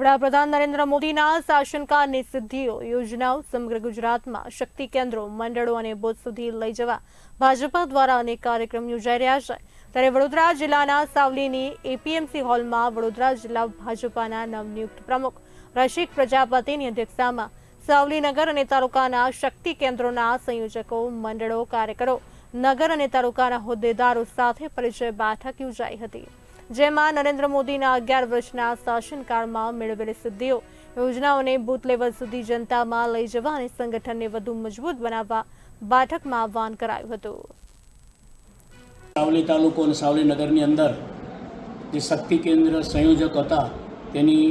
વડાપ્રધાન નરેન્દ્ર મોદીના શાસનકાળની સિદ્ધિઓ યોજનાઓ સમગ્ર ગુજરાતમાં શક્તિ કેન્દ્રો, મંડળો અને બુથ સુધી લઈ જવા ભાજપા દ્વારા અનેક કાર્યક્રમ યોજાઈ રહ્યા છે. ત્યારે વડોદરા જિલ્લાના સાવલીની એપીએમસી હોલમાં વડોદરા જિલ્લા ભાજપાના નવનિયુક્ત પ્રમુખ, રસિક પ્રજાપતિની અધ્યક્ષતામાં સાવલી નગર અને તાલુકાના શક્તિ કેન્દ્રોના સંયોજકો, મંડળો, કાર્યકરો, નગર અને તાલુકાના હોદ્દેદારો સાથે પરિચય બેઠક યોજાઈ હતી. જેમાં નરેન્દ્ર મોદીના અગિયાર વર્ષના શાસનકાળમાં મેળવેલી સિદ્ધિઓ, યોજનાઓને બૂથ લેવલ સુધી જનતામાં લઈ જવા અને સંગઠનને વધુ મજબૂત બનાવવા બેઠકમાં આહવાન કરાયું હતું. સાવલી તાલુકો અને સાવલી નગરની અંદર જે શક્તિ કેન્દ્ર સંયોજક હતા, તેની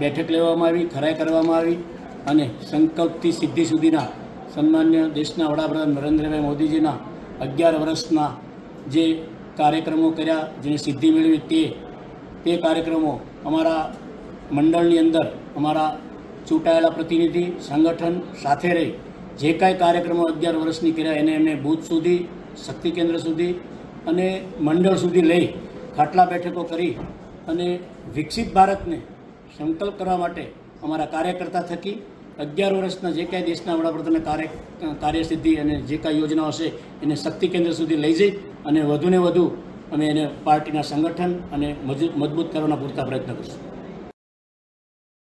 બેઠક લેવામાં આવી, ખરાઈ કરવામાં આવી અને સંકલ્પથી સિદ્ધિ સુધીના સન્માન્ય દેશના વડાપ્રધાન નરેન્દ્રભાઈ મોદીજીના અગિયાર વર્ષના જે કાર્યક્રમો કર્યા, જેની સિદ્ધિ મેળવી તે તે કાર્યક્રમો અમારા મંડળની અંદર અમારા ચૂંટાયેલા પ્રતિનિધિ, સંગઠન સાથે રહી, જે કાંઈ કાર્યક્રમો અગિયાર વર્ષની કર્યા, એને એમને બૂથ સુધી, શક્તિ કેન્દ્ર સુધી અને મંડળ સુધી લઈ ખાટલા બેઠકો કરી અને વિકસિત ભારતને સંકલ્પ કરવા માટે અમારા કાર્યકર્તા થકી અગિયાર વર્ષના જે કાંઈ દેશના વડાપ્રધાનના કાર્ય, કાર્યસિદ્ધિ અને જે કાંઈ યોજનાઓ છે, એને શક્તિ કેન્દ્ર સુધી લઈ જઈ અને વધુને વધુ અમે એને પાર્ટીના સંગઠન અને મજબૂત મજબૂત કરવાના પૂરતા પ્રયત્ન કરીશું.